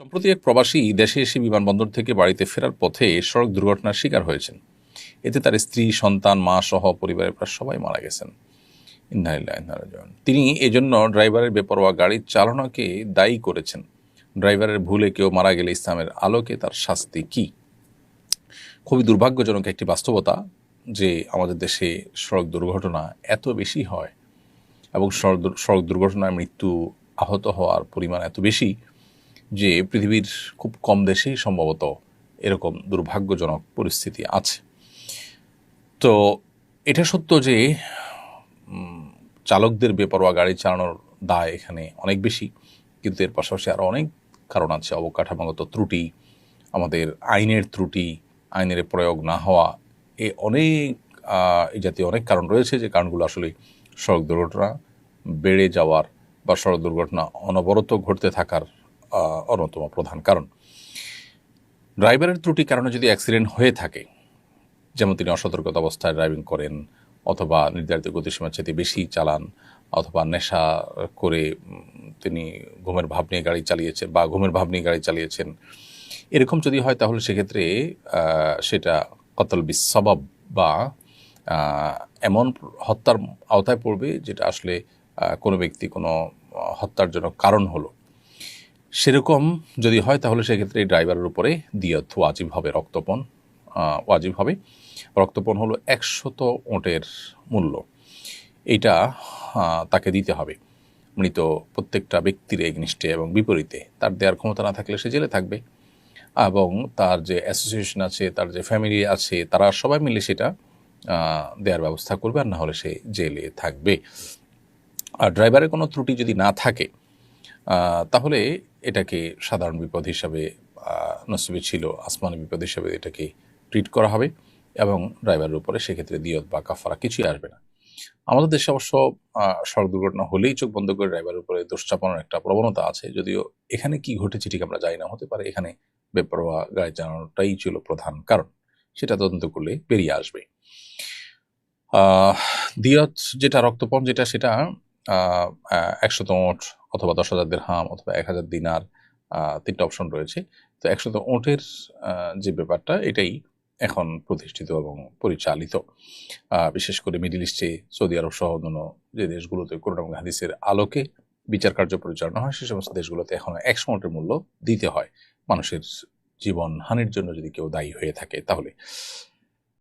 সম্প্রতি এক প্রবাসী দেশে এসে বিমানবন্দর থেকে বাড়িতে ফেরার পথে সড়ক দুর্ঘটনার শিকার হয়েছেন। এতে তার স্ত্রী, সন্তান, মা সহ পরিবারের প্রায় সবাই মারা গেছেন। তিনি এজন্য ড্রাইভারের বেপরোয়া গাড়ির চালনাকে দায়ী করেছেন। ড্রাইভারের ভুলে কেউ মারা গেলে ইসলামের আলোকে তার শাস্তি কি? খুবই দুর্ভাগ্যজনক একটি বাস্তবতা যে আমাদের দেশে সড়ক দুর্ঘটনা এত বেশি হয় এবং সড়ক সড়ক দুর্ঘটনায় মৃত্যু আহত হওয়ার পরিমাণ এত বেশি যে পৃথিবীর খুব কম দেশেই সম্ভবত এরকম দুর্ভাগ্যজনক পরিস্থিতি আছে। তো এটা সত্য যে চালকদের বেপরোয়া গাড়ি চালানোর দায় এখানে অনেক বেশি, কিন্তু এর পাশাপাশি আরও অনেক কারণ আছে, অবকাঠামোগত ত্রুটি, আমাদের আইনের ত্রুটি, আইনের প্রয়োগ না হওয়া, এ অনেক এই জাতীয় অনেক কারণ রয়েছে যে কারণগুলো আসলে সড়ক দুর্ঘটনা বেড়ে যাওয়ার বা সড়ক দুর্ঘটনা অনবরত ঘটতে থাকার অন্যতম প্রধান কারণ। ড্রাইভারের ত্রুটির কারণে যদি অ্যাক্সিডেন্ট হয়ে থাকে, যেমন তিনি অসতর্কতা অবস্থায় ড্রাইভিং করেন অথবা নির্ধারিত গতিসীমার চাইতে বেশি চালান অথবা নেশা করে তিনি ঘুমের ভাব নিয়ে গাড়ি চালিয়েছেন বা ঘুমের ভাব নিয়ে গাড়ি চালিয়েছেন, এরকম যদি হয় তাহলে সেক্ষেত্রে সেটা কতল বিসবাব বা এমন হত্যার আওতায় পড়বে যেটা আসলে কোনো ব্যক্তি কোনো হত্যার জন্য কারণ হলো। সেরকম যদি হয় তাহলে সেক্ষেত্রে এই ড্রাইভারের উপরে দিয়ত ওয়াজিব হবে রক্তপণ ওয়াজিব হবে। রক্তপণ হলো একশত ওঁটের মূল্য। আহ, তাকে দিতে হবে। মৃত প্রত্যেকটা ব্যক্তির এগনিষ্ঠে এবং বিপরীতে। তার দেওয়ার ক্ষমতা না থাকলে সে জেলে থাকবে। এবং তার যে অ্যাসোসিয়েশন আছে তার যে ফ্যামিলি আছে তারা সবাই মিলে সেটা দেওয়ার ব্যবস্থা করবে আর না হলে সে জেলে থাকবে। আর ড্রাইভারের কোনো ত্রুটি যদি না থাকে তাহলে এটাকে সাধারণ বিপদ হিসাবে নসিবে ছিল, আসমানি বিপদ হিসাবে এটাকে ট্রিট করা হবে এবং ড্রাইভারের উপরে সেক্ষেত্রে দিয়ত বা কাফারা কিছুই আসবে না। আমাদের দেশে অবশ্য সড়ক দুর্ঘটনা হলেই চোখ বন্ধ করে ড্রাইভারের উপরে দোষ চাপানোর একটা প্রবণতা আছে, যদিও এখানে কি ঘটেছে ঠিক আমরা জানি না, হতে পারে এখানে বেপরোয়া গাড়ি চালানোটাই ছিল প্রধান কারণ, সেটা তদন্ত করলে বেরিয়ে আসবে। দিয়ত যেটা রক্তপণ যেটা সেটা একশত ওঁট অথবা দশ হাজার দেড়হাম অথবা এক হাজার দিনার তিনটা অপশন রয়েছে। তো একশত ওঁটের যে ব্যাপারটা, এটাই এখন প্রতিষ্ঠিত এবং পরিচালিত। বিশেষ করে মিডিল ইস্টে সৌদি আরব সহ অন্যান্য যে দেশগুলোতে করোনা এবং হাদিসের আলোকে বিচার কার্য পরিচালনা হয়, সে সমস্ত দেশগুলোতে এখন একশো ওঁটের মূল্য দিতে হয়। মানুষের জীবন হানির জন্য যদি কেউ দায়ী হয়ে থাকে, তাহলে